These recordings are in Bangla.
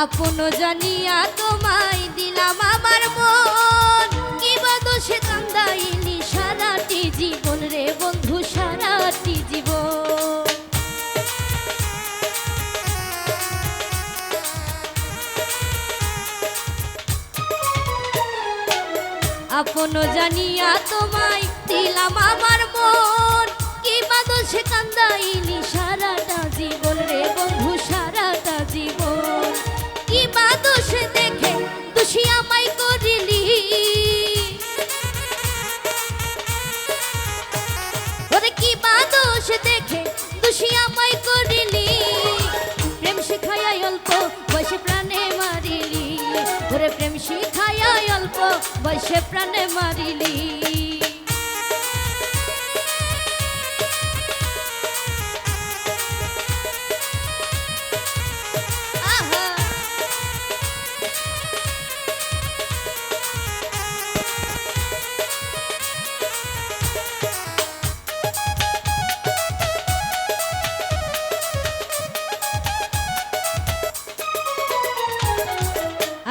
আপন জানিয়া তোমায় দিলাম আমার মন। কি বা দোষে কান্দাইনি সারাটি জীবন রে বন্ধু, সারাটি জীবন। আপন জানিয়া তোমায় দিলাম আমার মন। কি বাদশে কান্দাইনি সারাটা জীবন বসে প্রাণে মারিলি।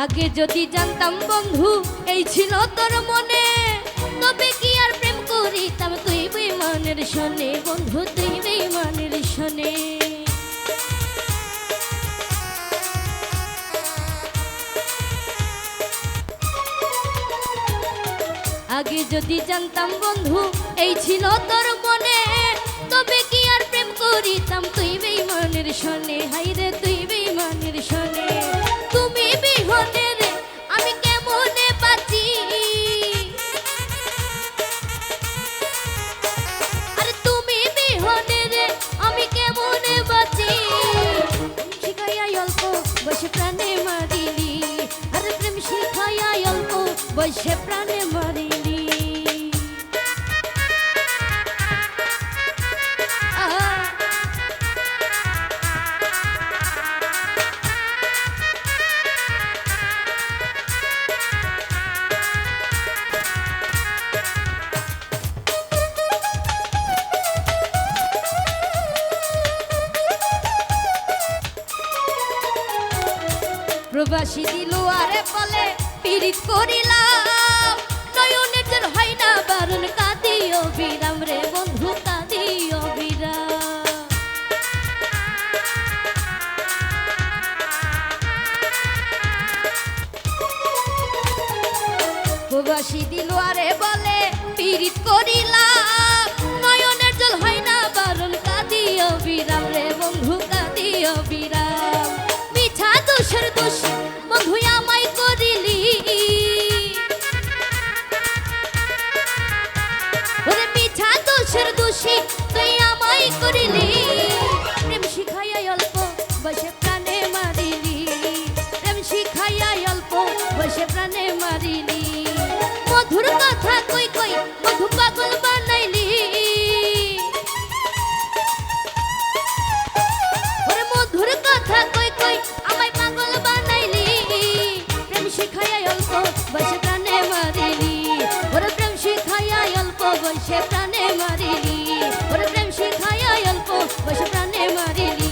আগে যদি জানতাম, বন্ধু, এই ছিল তোর মনে। তবে কি আর প্রেম করিতাম তুই বেমানের শোনে বন্ধু, তুই বেমানের শোনে আগে যদি জানতাম, বন্ধু, এই ছিল তোর মনে। তবে কি আর প্রেম করিতাম তুই বেইমানের শোনে হাইরে তুই বেইমানের শোনে প্রবাসী দিল আরে বলে, পীড়িত করিলাম। নয়নের হয় না, বারণ কাঁদিও বিরাম রে বন্ধু, কাঁদিও বিরাম। প্রবাসী দিল আরে বন্ধু আমায় করিলি। ওরে মিছা দোষের দোষী, তুই আমায় করিলি। প্রেম শিখাইয়া অল্প বসে প্রাণে মারিলি। প্রেম শিখাইয়া অল্প বসে প্রাণে মারিলি। মধুর কথা কই কই অল্প বসে প্রাণে মারিলি। ওরে প্রেম শিখায় অল্প বসে প্রাণে মারিলি।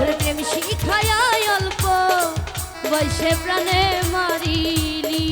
ওরে প্রেম শিখায় অল্প বসে প্রাণে মারিলি।